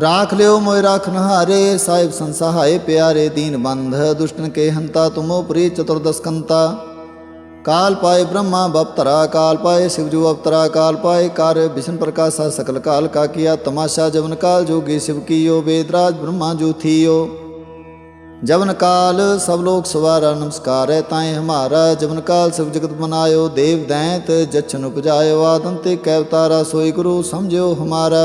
ਰਾਖ ਲਿਓ ਮੋਇ ਰਾਖਨ ਹਾਰੇ ਸਾਹਿਬ ਸੰਸਹਾਏ ਪਿਆਰੇ ਦੀਨ ਬੰਧ ਦੁਸ਼ਟਨ ਕੇ ਹੰਤਾ ਤੁਮੋ ਪ੍ਰੀ ਚਤੁਰਦਸਕੰਤਾ ਕਾਲ ਪਾਏ ਬ੍ਰਹਮਾ ਬਪਤਰਾ ਕਾਲ ਪਾਏ शिवजू अवतरा काल पाए कार्य विष्णु प्रकाशा सकल काल का किया तमाशा जवन काल जोगी शिव कियो वेदराज ब्रह्मा जो थियो जवन काल सब लोग सवारा नमस्कार है ताए हमारा जवन काल शिव जगत बनायो देव दैत जच्छन उपजायो आदंते कैवतारा सोई गुरु समझो हमारा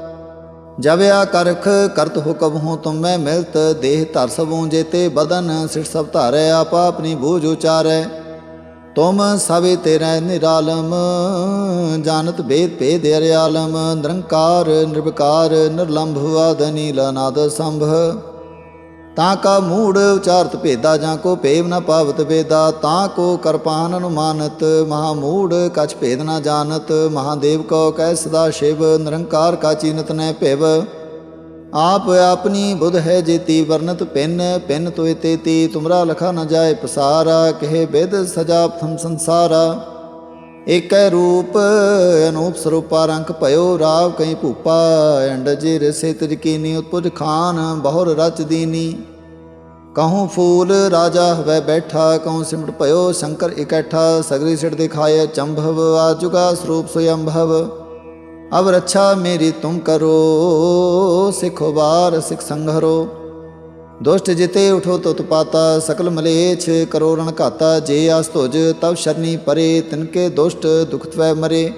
ਜਵਿਆ ਕਰਖ, ਕਰਤ ਹੁਕਮ ਹੂੰ ਤੁਮ ਮੈਂ ਮਿਲਤ, ਦੇਹ ਧਰ ਸਭੂ ਜੇਤੇ ਬਦਨ, ਸਿਰ ਸਭ ਧਾਰੈ, ਆਪਾ ਆਪਣੀ ਬੂਝ ਉਚਾਰੈ। ਤੁਮ ਸਭੇ ਤੇਰੇ ਨਿਰਾਲਮ, ਜਾਣਤ ਭੇਦ ਭੇਦ ਅਰਿਆਲਮ, ਨਿਰੰਕਾਰ, ਨਿਰਵਕਾਰ, ਨਿਰਲੰਭ ਆਦ ਨੀਲ ਅਨਾਦ ਸੰਭ ਤਾਂ ਕਾ ਮੂੜ ਉਚਾਰਤ ਭੇਦਾ ਜਾਂ ਕੋ ਭੇਵ ਨ ਪਾਵਤ ਵੇਦਾ, ਤਾਂ ਕੋ ਕਰਪਾਨ ਅਨੁਮਾਨਤ, ਮਹਾ ਮੂੜ ਕਛ ਭੇਦ ਨ ਜਾਣਤ, ਮਹਾਦੇਵ ਕੋ ਕਹਿ ਸਦਾ ਸ਼ਿਵ, ਨਿਰੰਕਾਰ ਕਾ ਚੀਨਤ ਨੈ ਭਿਵ। ਆਪ ਆਪਣੀ ਬੁਧ ਹੈ ਜੇਤੀ ਵਰਨਤ ਪਿੰਨ ਪਿੰਨ ਤੋਇ ਤੇਤੀ, ਤੁਮਰਾ ਲਖਾ ਨ ਜਾਏ ਪਸਾਰਾ, ਕਹੇ ਬਿਦ ਸਜਾ ਪ੍ਰਥਮ ਸੰਸਾਰਾ। ਏਕੈ ਰੂਪ ਅਨੂਪ ਸਰੂਪਾ ਰੰਕ ਭਇਓ ਰਾਵ ਕਈ ਭੂਪਾ ਅੰਡਜ ਰਸੇ ਤਿਜ ਕੀਨੀ ਉਤਪੁਜ ਖਾਨ, ਬਹੁਰ ਰਚ ਦੀਨੀ। ਕਹੂੰ ਫੂਲ ਰਾਜਾ ਹਵੈ ਬੈਠਾ, ਕਹੂੰ ਸਿਮਟ ਭਇਓ ਸ਼ੰਕਰ ਇਕੱਠਾ, ਸਗਰੀ ਸਿੜ ਦਿਖਾਏ ਚੰਭਵ ਆ ਆਜੁਗਾ ਸਰੂਪ ਸੁਯੰਭਵ। ਅਬ ਰੱਛਾ ਮੇਰੀ ਤੁਮ ਕਰੋ, ਸਿਖੋ ਬਾਰ ਸਿਖ ਸੰਘਰੋ। ਦੁਸ਼ਟ ਜਿਤੇ ਉਠੋ ਤੁਤ ਪਾਤਾ, ਸਕਲ ਮਲੇਛ ਕਰੋ ਰਣ ਘਾਤਾ, ਜੇ ਆਸ ਤੁਜ ਤਬ ਸ਼ਰਨੀ ਪਰੇ ਤਿਨਕੇ ਦੁਸ਼ਟ ਦੁਖ ਤਵੈ ਮਰੇ।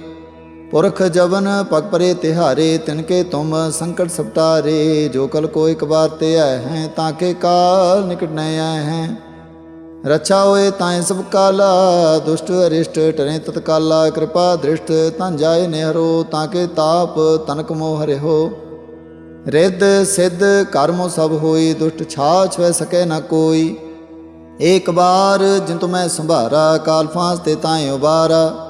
ਪੁਰਖ ਜਵਨ, ਪਗ ਪਰੇ ਤਿਹਾਰੇ ਤਿਨਕੇ ਤੁਮ ਸੰਕਟ ਸਪਟਾਰੇ ਜੋ ਕਲ ਕੋ ਇੱਕ ਬਾਰ ਤੇ ਆਏ ਹੈ, ਤਾਂ ਕੇ ਕਾਲ ਨਿਕਟ ਨ ਆਏ ਹੈ। ਰੱਛਾ ਹੋਏ ਤਾਂ ਸਭ ਕਾਲਾ, ਦੁਸ਼ਟ ਅਰਿਸ਼ਟ, ਟਰੇ ਤਤਕਾਲਾ ਕਿਰਪਾ ਦ੍ਰਿਸ਼ਟ, ਤਾਂ ਜਾਏ ਨਿਹਰੋ, ਤਾਂ ਕੇ ਤਾਪ, ਤਨਕ ਮੋਹ ਹਰਿਓ ਰਿੱਧ, ਸਿੱਧ, ਕਰਮੋ ਸਭ ਹੋਈ, ਦੁਸ਼ਟ ਛਾ ਵੈ ਸਕੈ ਨਾ ਕੋਈ। ਏਕ ਬਾਰ ਜਿਨ ਤੁਮੈ ਸੰਭਾਰਾ, ਕਾਲ ਫਾਂਸ ਤੇ ਤਾਏ ਉਬਾਰਾ।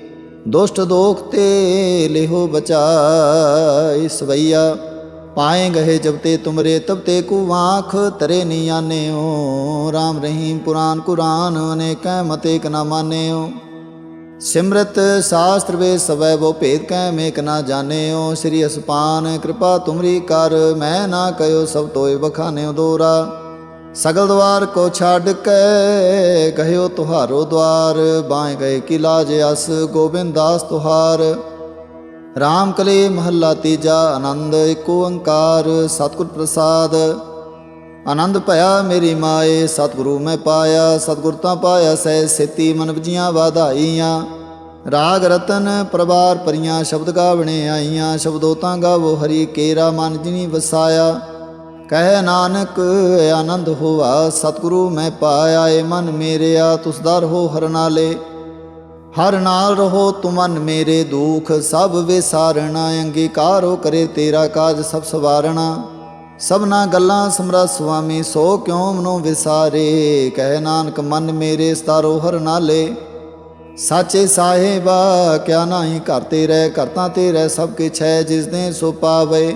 ਦੁਸ਼ਟ ਦੋਖ ਤੇ ਲਿਹੋ ਬਚਾਈ ਸਵਈਆ। ਪਾਏ ਗਏ ਜਬ ਤੇ ਤੁਮਰੇ, ਤਬ ਤੇ ਕੂ ਆਂਖ ਤਰੇ ਨੀ ਆਨਿਓ RAM ਰਹੀਮ ਪੁਰਾਨ ਕੁਰਾਨ, ਅਨੇਕੈ ਮਤੇ ਕ ਨਾ ਮਾਨਿਓ ਸਿਮਰਤ ਸਾਸਤਰ ਵੇ ਸਵੈ ਬੋ ਭੇਦ ਕੈ ਮੇਕ ਨਾ ਜਾਣਿਓ ਸ੍ਰੀ ਅਸਪਾਨ, ਕਿਰਪਾ ਤੁਮਰੀ ਕਰ, ਮੈਂ ਨਾ ਕਯੋ ਸਭ ਤੋਏ ਬਖਾਨਿਓ ਦੋਰਾ। ਸਗਲ ਦਵਾਰ ਕੋ ਛੱਡ ਕੇ ਕਹਿਓ ਤੁਹਾਰੋ ਦਵਾਰ ਬਾਏ ਗਏ ਕੀ ਲਾਜ ਅਸ ਗੋਬਿੰਦ ਦਾਸ ਤੁਹਾਰ। ਰਾਮ ਕਲੇ ਮਹੱਲਾ ਤੀਜਾ, ਆਨੰਦ ਏਕ ਓੰਕਾਰ, ਸਤਿਗੁਰ ਪ੍ਰਸਾਦ। ਆਨੰਦ ਭਇਆ ਮੇਰੀ ਮਾਏ, ਸਤਿਗੁਰੂ ਮੈਂ ਪਾਇਆ, ਸਤਿਗੁਰ ਤਾਂ ਪਾਇਆ ਸਹਿ ਸੇਤੀ ਮਨ ਵਜੀਆਂ ਵਾਧਾਈਆਂ। ਰਾਗ ਰਤਨ ਪ੍ਰਵਾਰ ਪਰੀਆਂ ਸ਼ਬਦ ਗਾਵਣੇ ਆਈਆਂ ਸ਼ਬਦੋ ਤਾਂ ਗਾਵੋ ਹਰੀ ਕੇਰਾ, ਮਨ ਜਿਨੀ ਵਸਾਇਆ। ਕਹਿ ਨਾਨਕ, ਆਨੰਦ ਹੋਵਾ ਸਤਿਗੁਰੂ ਮੈਂ ਪਾਇਆ ਏ ਮਨ ਮੇਰਿਆ, ਤੁਸ ਦਰ ਹਰ ਨਾਲੇ। ਹਰ ਨਾਲ ਰਹੋ ਤੁਮਨ ਮੇਰੇ ਦੁਖ, ਸਭ ਵਿਸਾਰਣਾ, ਅੰਗੀਕਾਰੋ ਕਰੇ ਤੇਰਾ ਕਾਜ, ਸਭ ਸਵਾਰਣਾ। ਸਭਨਾ ਗੱਲਾਂ ਸਮਰਾ ਸੁਆਮੀ, ਸੋ ਕਿਉ ਮਨੋ ਵਿਸਾਰੇ? ਕਹਿ ਨਾਨਕ, ਮਨ ਮੇਰੇ ਸਤਾਰੋ ਹਰ ਨਾਲੇ। ਸਾਚੇ ਸਾਹਿਬਾ, ਕਿਆ ਨਾਹੀ ਘਰ ਤੇ ਰਹਿ ਕਰਤਾ ਤੇ ਰਹਿ, ਸਭ ਕਿਛ ਹੈ ਜਿਸ ਨੇ ਸੋ ਪਾਵੇ।